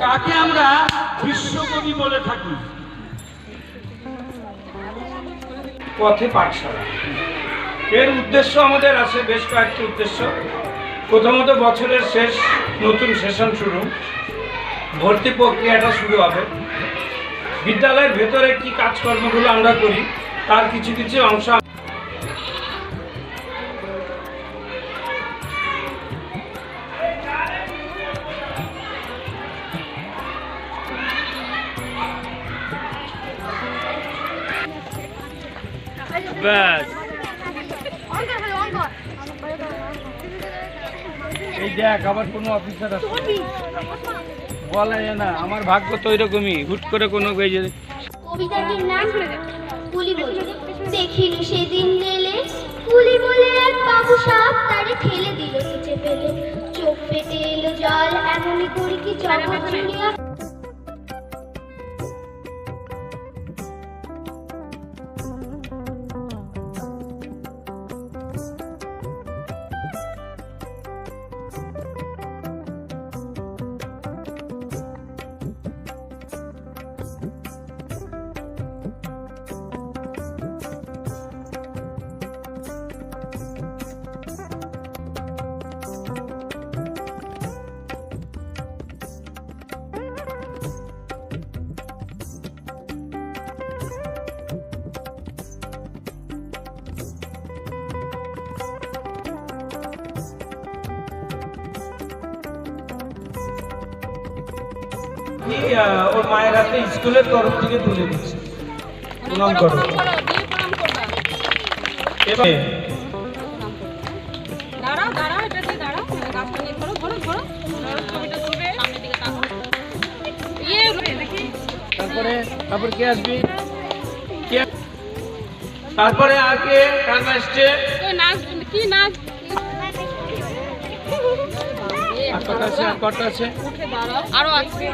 কাকে আমরা বিশ্বকবি বলে থাকি। পথে পাঠশালা। এর উদ্দেশ্য আমাদের আছে বেশ কয়েকটি উদ্দেশ্য। প্রথমত বছরের শেষ নতুন সেশন শুরু। ভর্তি প্রক্রিয়াটা শুরু হবে। বিদ্যালয়ের ভেতরে কি কাজকর্মগুলো আমরা করি, তার কিছু কিছু অংশ ব্যাস। এই দেখ, আবার কোনো অফিসার আছে বলা যায় না, আমার ভাগ্য তো ওইরকমই। হুট করে কোনো বলে। দেখিল সেদিন গেলে ওর মায়ের হাতে স্কুলের তরফ থেকে তুলে দিচ্ছে। প্রণাম করো। এবার দাঁড়াও দাঁড়াও এটা দিয়ে দাঁড়াও। গাছটা নিয়ে ধরো ধরো ধরো। ধরো, ছবিটা তুলবে। সামনের দিকে তাকাও। ইয়ে দেখি। তারপরে তারপর কে আসবি? কে তারপরে আর কে কার আসছে নাচ আর আছে আর কটা আছে। আরও আছে।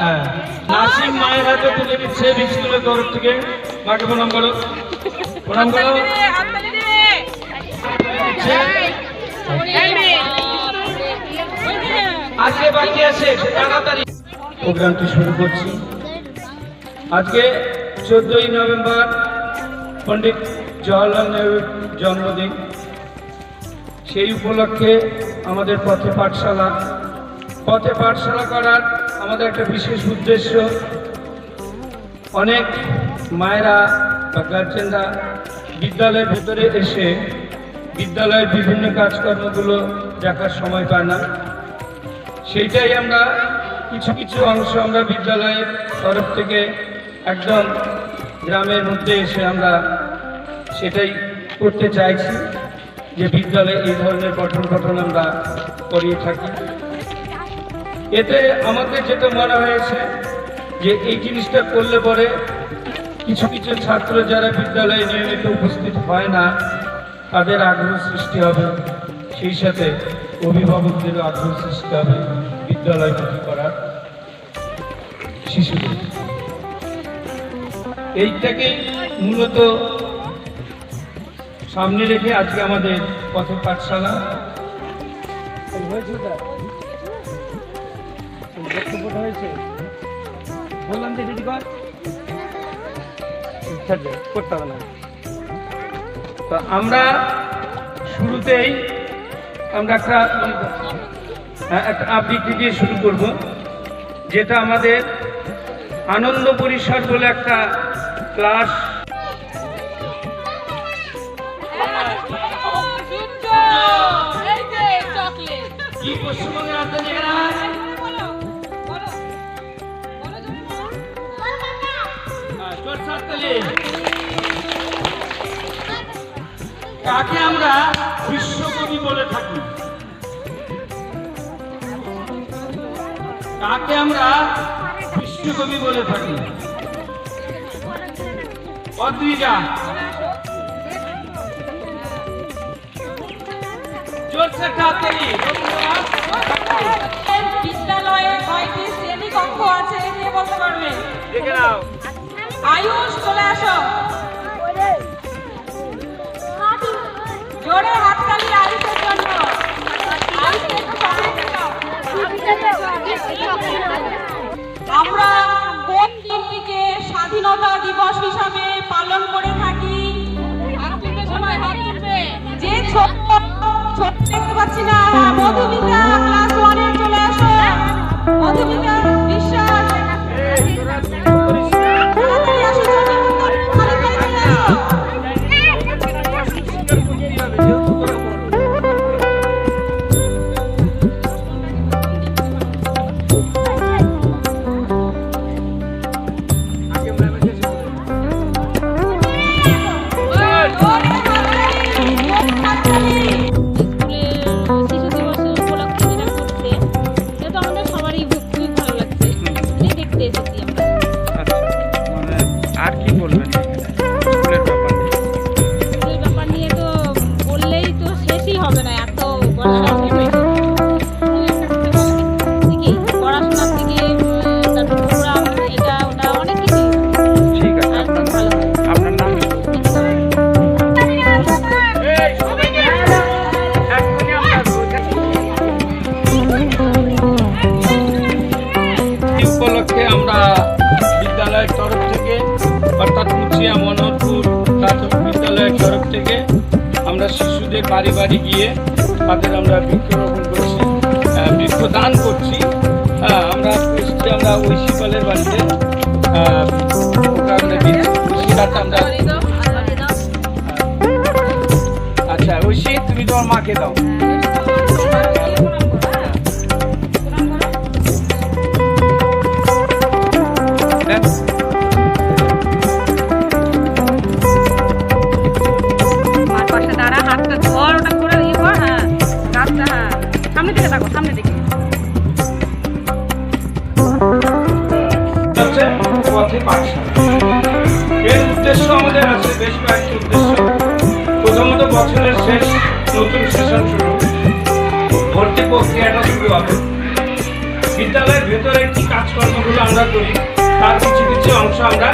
হ্যাঁ। নাসিম মায়ের হাতে তুলে দিচ্ছে স্কুলের তরফ থেকে মাকে প্রণাম করো। প্রণাম করো। আজকে বাকি আছে তাড়াতাড়ি। প্রোগ্রামটি শুরু করছি। আজকে চোদ্দই নভেম্বর পণ্ডিত জওয়াহরলাল নেহরুর জন্মদিন। সেই উপলক্ষে আমাদের পথে পাঠশালা। পথে পাঠশালা করার আমাদের একটা বিশেষ উদ্দেশ্য। অনেক মায়েরা বা গার্জেনরা বিদ্যালয়ের ভেতরে এসে বিদ্যালয়ের বিভিন্ন কাজকর্মগুলো দেখার সময় পায় না। সেইটাই আমরা কিছু কিছু অংশ আমরা বিদ্যালয়ের তরফ থেকে একদম গ্রামের মধ্যে এসে আমরা সেটাই করতে চাইছি। যে বিদ্যালয়ে এই ধরনের পঠন পাঠন আমরা করিয়ে থাকি। এতে আমাদের যেটা মনে হয়েছে যে এই জিনিসটা করলে পরে কিছু কিছু ছাত্র যারা বিদ্যালয়ে নিয়মিত উপস্থিত হয় না, তাদের আগ্রহ সৃষ্টি হবে। সেই সাথে অভিভাবকদেরও আগ্রহ সৃষ্টি হবে বিদ্যালয়মুখী করার। শিশুদের। এইটাকেই মূলত সামনে রেখে আজকে আমাদের পথের পাঠশালা। হয়েছে বললাম যে দিদি কর করতে হবে না তো আমরা শুরুতেই আমরা একটা হ্যাঁ, একটা আবৃত্তি দিয়ে শুরু করব যেটা আমাদের আনন্দ পরিসর বলে একটা ক্লাস কি। কাকে আমরা বিশ্বকবি বলে থাকি? কাকে আমরা বিশ্বকবি বলে থাকি? অদ্রিজা জোরসে হাততালি বিদ্যালয়ে কয়টি শ্রেণি কক্ষ আছে কে বলতে পারবে। দেখে নাও। আয়ুষ চলে আসো। জোরে হাততালি আয়ুষের জন্য। আয়ুষকে একটু সামনে থেকে দাও। আমরা কোন দিনটিকে স্বাধীনতা দিবস হিসাবে পালন করে থাকি? মধুমিতা শিশুদের বাড়ি বাড়ি গিয়ে তাদের আমরা বৃক্ষরোপণ করছি বৃক্ষ বৃক্ষদান করছি। হ্যাঁ আমরা এসছি আমরা শিপালের বাড়িতে। আমরা আচ্ছা ঐশী তুমি তোমার মাকে দাও। বছরের শেষ নতুন সেশন শুরু। ভর্তি প্রক্রিয়াটা শুরু হবে। বিদ্যালয়ের ভেতরে কি কাজকর্মগুলো আমরা করি। তার কিছু কিছু অংশ আমরা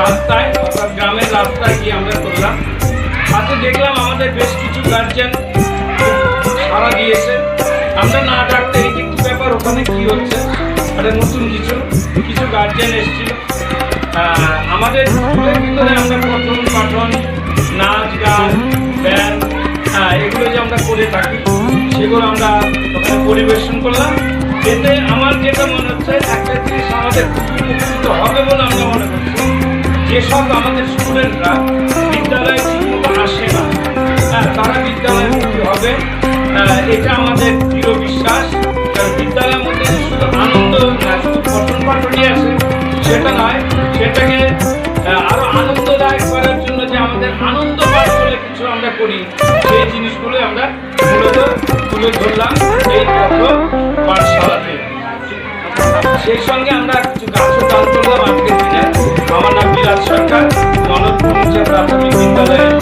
রাস্তায় অর্থাৎ গ্রামের রাস্তায় গিয়ে আমরা করলাম। তাতে দেখলাম আমাদের বেশ কিছু গার্জেন সাড়া দিয়েছে। আমরা না ডাকতে এই কি ব্যাপার, ওখানে কি হচ্ছে? একটা নতুন কিছু কিছু গার্জেন এসেছিল। আমাদের স্কুলের ভিতরে আমরা পঠন সেগুলো আমরা পরিবেশন করলাম। এতে আমার যেটা মনে হচ্ছে একটা জিনিস আমাদের উপকৃত হবে বলে আমরা মনে করছি। যেসব আমাদের স্টুডেন্টরা বিদ্যালয়ে আসে না হ্যাঁ, তারা বিদ্যালয়মুখী হবে হ্যাঁ, এটা আমাদের দৃঢ় বিশ্বাস। কারণ বিদ্যালয়ের মধ্যে শুধু আনন্দ শুধু পঠন পাঠনই আছে সেটা নয় সেটাকে আহ, আরও আনন্দদায়ক করার জন্য যে আমাদের আনন্দ পাঠ বলে কিছু আমরা করি সেই জিনিসগুলো আমরা মূলত তুলে ধরলাম এই প্রথম পাঠশালাতে। সেই সঙ্গে আমরা কিছু গাছও দান করলাম আজকের দিনে আমার নাম বিরাজ সরকার মনোজ প্রাথমিক বিদ্যালয়ের